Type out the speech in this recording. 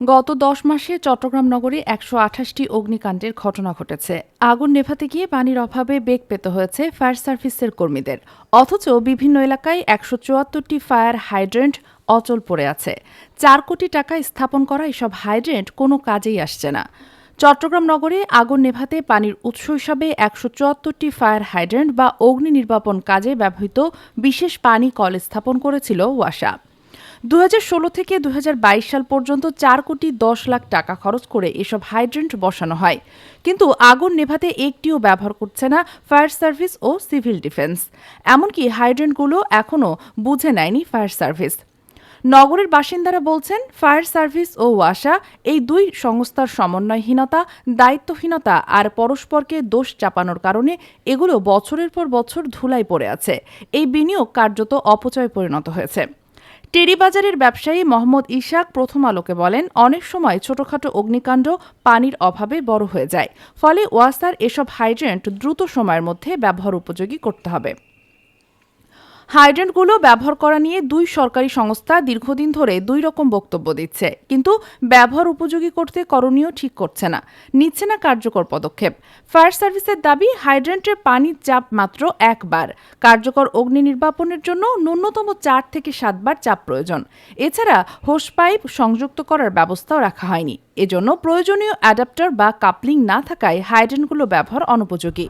গত দশ মাসে চট্টগ্রাম নগরে একশো আঠাশটি অগ্নিকাণ্ডের ঘটনা ঘটেছে। আগুন নেভাতে গিয়ে পানির অভাবে বেগ পেতে হয়েছে ফায়ার সার্ভিসের কর্মীদের। অথচ বিভিন্ন এলাকায় একশো চুয়াত্তরটি ফায়ার হাইড্রেন্ট অচল পড়ে আছে। চার কোটি টাকা স্থাপন করা এসব হাইড্রেন্ট কোনো কাজেই আসছে না। চট্টগ্রাম নগরে আগুন নেভাতে পানির উৎস হিসাবে একশো চুয়াত্তরটি ফায়ার হাইড্রেন্ট বা অগ্নি নির্বাপন কাজে ব্যবহৃত বিশেষ পানি কল স্থাপন করেছিল ওয়াসা। দুই হাজার ষোলো থেকে দু হাজার বাইশ সাল পর্যন্ত চার কোটি দশ লাখ টাকা খরচ করে এসব হাইড্রেন্ট বসানো হয়। কিন্তু আগুন নেভাতে একটিও ব্যবহার করছে না ফায়ার সার্ভিস ও সিভিল ডিফেন্স। এমনকি হাইড্রেন্টগুলো এখনও বুঝে নেয়নি ফায়ার সার্ভিস। নগরের বাসিন্দারা বলছেন, ফায়ার সার্ভিস ও ওয়াসা এই দুই সংস্থার সমন্বয়হীনতা, দায়িত্বহীনতা আর পরস্পরকে দোষ চাপানোর কারণে এগুলো বছরের পর বছর ধুলাই পড়ে আছে। এই বিনিয়োগ কার্যত অপচয় পরিণত হয়েছে। টেরিবাজারের ব্যবসায়ী মোহাম্মদ ইশাক প্রথম আলোকে বলেন, অনেক সময় ছোটখাটো অগ্নিকাণ্ড পানির অভাবে বড় হয়ে যায়। ফলে ওয়াসার এসব হাইড্রেন্ট দ্রুত সময়ের মধ্যে ব্যবহার উপযোগী করতে হবে। হাইড্রেন্টগুলো ব্যবহার করা নিয়ে দুই সরকারি সংস্থা দীর্ঘদিন ধরে দুই রকম বক্তব্য দিচ্ছে। কিন্তু ব্যবহার উপযোগী করতে করণীয় ঠিক করছে না। নিচ্ছে না কার্যকর পদক্ষেপ। ফায়ার সার্ভিসের দাবি, হাইড্রেন্টের পানির চাপ মাত্র একবার। কার্যকর অগ্নি নির্বাপনের জন্য ন্যূনতম চার থেকে সাতবার চাপ প্রয়োজন। এছাড়া হোস পাইপ সংযুক্ত করার ব্যবস্থাও রাখা হয়নি। এজন্য প্রয়োজনীয় অ্যাডাপ্টার বা কাপলিং না থাকায় হাইড্রেন্টগুলো ব্যবহার অনুপযোগী।